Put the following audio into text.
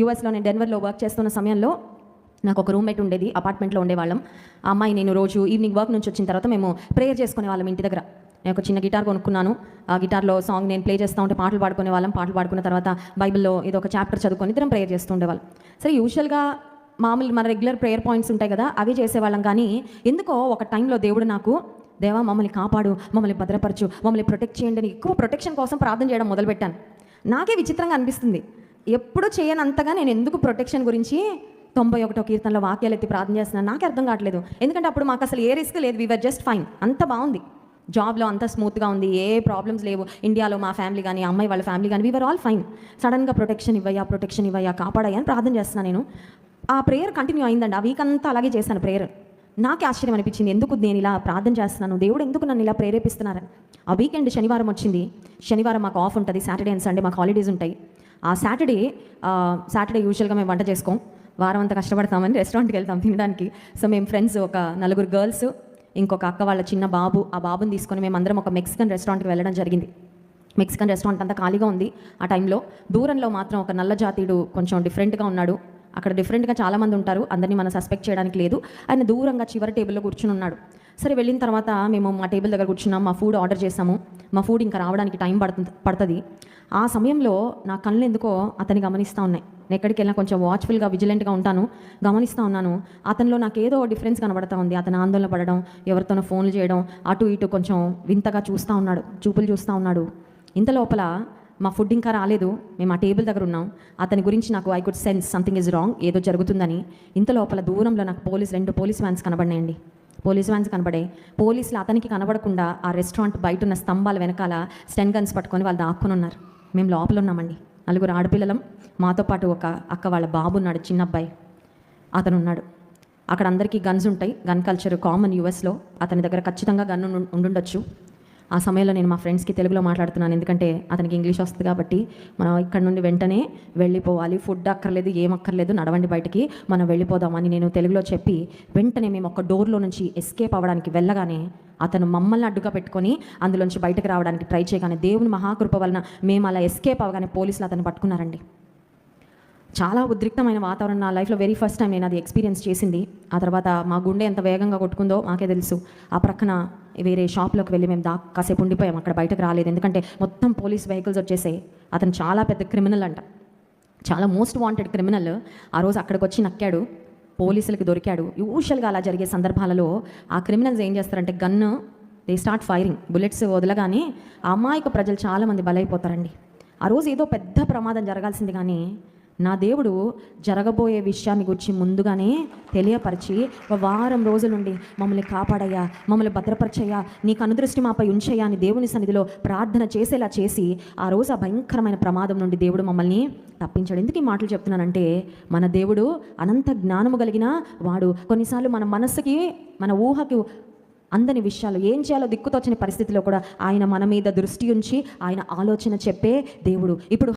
యూఎస్లో నేను డెన్వర్లో వర్క్ చేస్తున్న సమయంలో నాకు ఒక రూమ్మేట్ ఉండేది అపార్ట్మెంట్లో ఉండేవాళ్ళం. ఆ అమ్మాయి నేను రోజు ఈవినింగ్ వర్క్ నుంచి వచ్చిన తర్వాత మేము ప్రేయర్ చేసుకునే వాళ్ళం ఇంటి దగ్గర. నేను ఒక చిన్న గిటార్ కొనుక్కున్నాను. ఆ గిటార్లో సాంగ్ నేను ప్లే చేస్తూ ఉంటే పాటలు పాడుకునే వాళ్ళం. పాటలు పాడుకున్న తర్వాత బైబిల్లో ఇది ఒక చాప్టర్ చదువుకొని ఇద్దరం ప్రేయర్ చేస్తూ ఉండేవాళ్ళం. సరే యూజువల్గా మామూలు మన రెగ్యులర్ ప్రేయర్ పాయింట్స్ ఉంటాయి కదా అవి చేసేవాళ్ళం. కానీ ఎందుకో ఒక టైంలో దేవుడు నాకు దేవా మమ్మల్ని కాపాడు మమ్మల్ని భద్రపరచు మమ్మల్ని ప్రొటెక్ట్ చేయండి అని ఎక్కువ ప్రొటెక్షన్ కోసం ప్రార్థన చేయడం మొదలుపెట్టాను. నాకే విచిత్రంగా అనిపిస్తుంది. ఎప్పుడు చేయనంతగా నేను ఎందుకు ప్రొటెక్షన్ గురించి తొంభై ఒకటో కీర్తనలో వాక్యాలు ఎత్తి ప్రార్థన చేస్తున్నాను? నాకు అర్థం కావట్లేదు. ఎందుకంటే అప్పుడు మాకు అసలు ఏ రిస్క్ లేదు. వీఆర్ జస్ట్ ఫైన్ అంత బాగుంది. జాబ్లో అంత స్మూత్గా ఉంది. ఏ ప్రాబ్లమ్స్ లేవు. ఇండియాలో మా ఫ్యామిలీ కానీ అమ్మాయి వాళ్ళ ఫ్యామిలీ కానీ వీఆర్ ఆల్ ఫైన్ సడన్గా ప్రొటెక్షన్ ఇవ్వయా ప్రొటెక్షన్ ఇవ్వయా కాపాడయ్యా అని ప్రార్థన చేస్తున్నాను నేను. ఆ ప్రేయర్ కంటిన్యూ అయిందండి. ఆ వీక్ అంతా అలాగే చేశాను ప్రేయర్. నాకే ఆశ్చర్యం అనిపించింది. ఎందుకు నేను ఇలా ప్రార్థన చేస్తున్నాను? దేవుడు ఎందుకు నన్ను ఇలా ప్రేరేపిస్తున్నారని. ఆ వీకెండ్ శనివారం వచ్చింది. శనివారం మాకు ఆఫ్ ఉంటుంది. సాటర్డే అండ్ సండే మాకు హాలిడేస్ ఉంటాయి. ఆ సాటర్డే సాటర్డే యూజువల్గా మేము వంట చేసుకోం. వారం అంతా కష్టపడతామని రెస్టారెంట్కి వెళ్తాం తినడానికి. సో మేము ఫ్రెండ్స్ ఒక నలుగురు గర్ల్స్ ఇంకొక అక్క వాళ్ళ చిన్న బాబు ఆ బాబుని తీసుకొని మేము అందరం ఒక మెక్సికన్ రెస్టారెంట్కి వెళ్ళడం జరిగింది. మెక్సికన్ రెస్టారెంట్ అంతా ఖాళీగా ఉంది ఆ టైంలో దూరంలో మాత్రం ఒక నల్ల జాతీయుడు కొంచెం డిఫరెంట్గా ఉన్నాడు. అక్కడ డిఫరెంట్గా చాలామంది ఉంటారు. అందరినీ మనం సస్పెక్ట్ చేయడానికి లేదు. ఆయన దూరంగా చివరి టేబుల్లో కూర్చుని ఉన్నాడు. సరే వెళ్ళిన తర్వాత మేము మా టేబుల్ దగ్గర కూర్చున్నాం. మా ఫుడ్ ఆర్డర్ చేసాము. మా ఫుడ్ ఇంకా రావడానికి టైం పడుతుంది పడుతుంది. ఆ సమయంలో నా కళ్ళు ఎందుకో అతన్ని గమనిస్తూ ఉన్నాయి. నేను ఎక్కడికి వెళ్ళినా కొంచెం వాచ్ఫుల్గా విజిలెంట్గా ఉంటాను. గమనిస్తూ ఉన్నాను. అతనిలో నాకు ఏదో డిఫరెన్స్ కనబడతా ఉంది. అతను ఆందోళన పడడం ఎవరితోనో ఫోన్లు చేయడం అటు ఇటు కొంచెం వింతగా చూస్తూ ఉన్నాడు చూపులు చూస్తూ ఉన్నాడు. ఇంత లోపల మా ఫుడ్ ఇంకా రాలేదు. మేము ఆ టేబుల్ దగ్గర ఉన్నాం. అతని గురించి నాకు I could sense something is wrong ఏదో జరుగుతుందని. ఇంత లోపల దూరంలో నాకు పోలీస్ రెండు పోలీస్ వ్యాన్స్ కనబడినాయండి. పోలీస్ వ్యాన్స్ కనబడే పోలీసులు అతనికి కనబడకుండా ఆ రెస్టారెంట్ బయట ఉన్న స్తంభాల వెనకాల స్టెన్ గన్స్ పట్టుకొని వాళ్ళు దాక్కుని ఉన్నారు. మేము లోపల ఉన్నామండి. నలుగురు ఆడపిల్లలం మాతో పాటు ఒక అక్క వాళ్ళ బాబు ఉన్నాడు చిన్న అబ్బాయి అతను ఉన్నాడు. అక్కడ అందరికీ గన్స్ ఉంటాయి. గన్ కల్చర్ కామన్ యూఎస్లో అతని దగ్గర ఖచ్చితంగా గన్ ఉండుండొచ్చు. ఆ సమయంలో నేను మా ఫ్రెండ్స్కి తెలుగులో మాట్లాడుతున్నాను. ఎందుకంటే అతనికి ఇంగ్లీష్ వస్తుంది కాబట్టి మనం ఇక్కడ నుండి వెంటనే వెళ్ళిపోవాలి. ఫుడ్ అక్కర్లేదు ఏం అక్కర్లేదు నడవండి బయటికి. మనం వెళ్ళిపోదామని నేను తెలుగులో చెప్పి వెంటనే మేము ఒక డోర్లో నుంచి ఎస్కేప్ అవ్వడానికి వెళ్ళగానే అతను మమ్మల్ని అడ్డుగా పెట్టుకొని అందులోంచి బయటకు రావడానికి ట్రై చేయగానే దేవుని మహాకృప వలన మేము అలా ఎస్కేప్ అవ్వగానే పోలీసులు అతను పట్టుకున్నారండి. చాలా ఉద్రిక్తమైన వాతావరణం నా లైఫ్లో వెరీ ఫస్ట్ టైం నేను అది ఎక్స్పీరియన్స్ చేసింది. ఆ తర్వాత మా గుండె ఎంత వేగంగా కొట్టుకుందో మాకే తెలుసు. ఆ ప్రక్కన వేరే షాప్లోకి వెళ్ళి మేము దా కాసేపు ఉండిపోయాం. అక్కడ బయటకు రాలేదు. ఎందుకంటే మొత్తం పోలీస్ వెహికల్స్ వచ్చేసాయి. అతను చాలా పెద్ద క్రిమినల్ అంట. చాలా మోస్ట్ వాంటెడ్ క్రిమినల్. ఆ రోజు అక్కడికి వచ్చి నక్కాడు. పోలీసులకి దొరికాడు. యూజువల్గా అలా జరిగే సందర్భాలలో ఆ క్రిమినల్స్ ఏం చేస్తారంటే gun they start firing bullets వదలగానే ఆ అమాయక ప్రజలు చాలామంది బలైపోతారండి. ఆ రోజు ఏదో పెద్ద ప్రమాదం జరగాల్సింది కానీ నా దేవుడు జరగబోయే విషయాన్ని గురించి ముందుగానే తెలియపరిచి ఒక వారం రోజులుండి మమ్మల్ని కాపాడయ్యా మమ్మల్ని భద్రపరచయ్యా నీకు అనుదృష్టి మాపై ఉంచయ్యా అని దేవుని సన్నిధిలో ప్రార్థన చేసేలా చేసి ఆ రోజు ఆ భయంకరమైన ప్రమాదం నుండి దేవుడు మమ్మల్ని తప్పించాడు. ఎందుకు ఈ మాటలు చెప్తున్నానంటే మన దేవుడు అనంత జ్ఞానము కలిగిన వాడు. కొన్నిసార్లు మన మనస్సుకి మన ఊహకి అందని విషయాలు ఏం చేయాలో దిక్కుతోచని పరిస్థితిలో కూడా ఆయన మన మీద దృష్టి ఉంచి ఆయన ఆలోచన చెప్పే దేవుడు. ఇప్పుడు